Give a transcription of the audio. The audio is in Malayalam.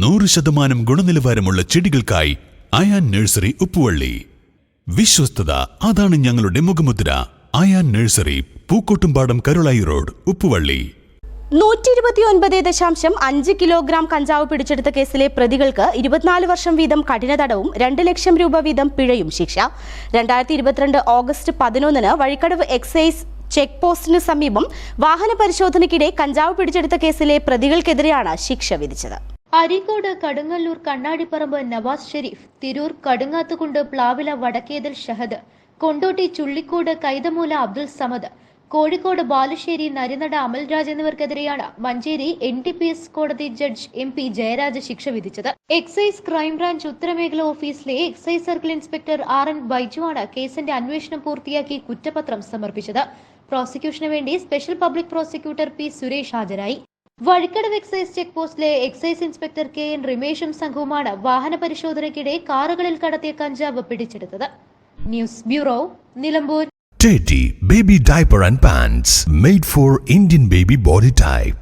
നൂറ് ശതമാനം ഗുണനിലവാരമുള്ള ചെടികൾക്കായി അയാൻ നഴ്സറി ഉപ്പുവള്ളി. വിശ്വസ്തത അതാണ് ഞങ്ങളുടെ മുഖമുദ്ര. Ayaan nursery Pookkottumpadam Karulai road Uppuvalli. നൂറ്റി ഇരുപത്തിയൊൻപത് ദശാംശം അഞ്ച് കിലോഗ്രാം കഞ്ചാവ് പിടിച്ചെടുത്ത കേസിലെ പ്രതികൾക്ക് ഇരുപത്തിനാല് വർഷം വീതം കഠിന തടവും രണ്ട് ലക്ഷം രൂപ വീതം പിഴയും ശിക്ഷ. രണ്ടായിരത്തി ഇരുപത്തിരണ്ട് ഓഗസ്റ്റ് പതിനൊന്നിന് വഴിക്കടവ് എക്സൈസ് ചെക്ക് പോസ്റ്റിന് സമീപം വാഹന പരിശോധനയ്ക്കിടെ കഞ്ചാവ് പിടിച്ചെടുത്ത കേസിലെ പ്രതികൾക്കെതിരെയാണ് ശിക്ഷ വിധിച്ചത്. Areekode Kadungallur Kannadiparamba Nawaz Sharif Tirur Kadungathukundu Plavila Vadakkethal Shahad Kondotty Chullikode Kaithamoola Abdul Samad Kozhikode Balussery Narinada Amalraj എന്നിവർക്കെതിരെയാണ് Manjeri N T P S കോടതി ജഡ്ജ് എം പി ജയരാജ് ശിക്ഷ വിധിച്ചത്. എക്സൈസ് ക്രൈംബ്രാഞ്ച് ഉത്തരമേഖല ഓഫീസിലെ excise circle inspector R N ബൈജുവാണ് കേസിന്റെ അന്വേഷണം പൂർത്തിയാക്കി കുറ്റപത്രം സമർപ്പിച്ചത്. പ്രോസിക്യൂഷന് വേണ്ടി special public prosecutor P Suresh ഹാജരായി. വഴിക്കടവ് എക്സൈസ് ചെക്ക് പോസ്റ്റിലെ എക്സൈസ് ഇൻസ്പെക്ടർ കെ എൻ റിമേഷും സംഘവുമാണ് വാഹന പരിശോധനയ്ക്കിടെ കാറുകളിൽ കടത്തിയ കഞ്ചാവ് പിടിച്ചെടുത്തത് news bureau Nilambur Teddy Baby and Pants made for Indian baby body type.